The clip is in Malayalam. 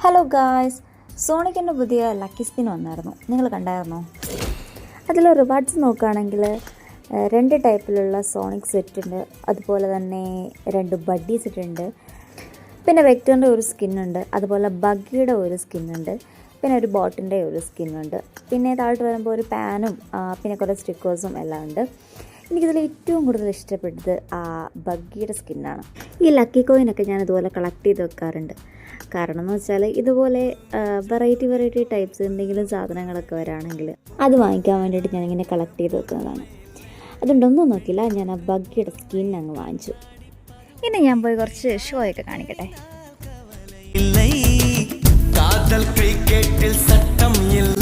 ഹലോ ഗായ്സ് സോണിക്കിന്റെ പുതിയ ലക്കി സ്പിൻ വന്നായിരുന്നു. നിങ്ങൾ കണ്ടായിരുന്നോ? അതിൽ റിവാർഡ്സ് നോക്കുകയാണെങ്കിൽ രണ്ട് ടൈപ്പിലുള്ള സോണിക് സെറ്റ് ഉണ്ട്. അതുപോലെ തന്നെ രണ്ട് ബഡ്ഡി സെറ്റ് ഉണ്ട്. പിന്നെ വെക്ടറിന്റെ ഒരു സ്കിന്നുണ്ട് അതുപോലെ ബഗ്ഗിയുടെ ഒരു സ്കിന്നുണ്ട് പിന്നെ ഒരു ബോട്ടിന്റെ ഒരു സ്കിന്നുണ്ട് പിന്നെ താഴോട്ട് വരുമ്പോൾ ഒരു പാനും പിന്നെ കുറേ സ്റ്റിക്കേഴ്സും എല്ലാം ഉണ്ട്. എനിക്കിതിൽ ഏറ്റവും കൂടുതൽ ഇഷ്ടപ്പെട്ടത് ആ ബഗ്ഗിയുടെ സ്കിന്നാണ് ഈ ലക്കി കോയിനൊക്കെ ഞാൻ ഇതുപോലെ കളക്ട് ചെയ്ത് വെക്കാറുണ്ട്. കാരണം എന്ന് വെച്ചാൽ ഇതുപോലെ വെറൈറ്റി വെറൈറ്റി ടൈപ്സ് എന്തെങ്കിലും സാധനങ്ങളൊക്കെ വരാണെങ്കിൽ അത് വാങ്ങിക്കാൻ വേണ്ടിയിട്ട് ഞാനിങ്ങനെ കളക്ട് ചെയ്ത് വെക്കുന്നതാണ്. അതുകൊണ്ടൊന്നും നോക്കില്ല ഞാൻ ആ ബഗ്ഗിയുടെ സ്കിൻ അങ്ങ് വാങ്ങിച്ചു. ഇനി ഞാൻ പോയി കുറച്ച് ഷോ ഒക്കെ കാണിക്കട്ടെ. സട്ടം ഇല്ല.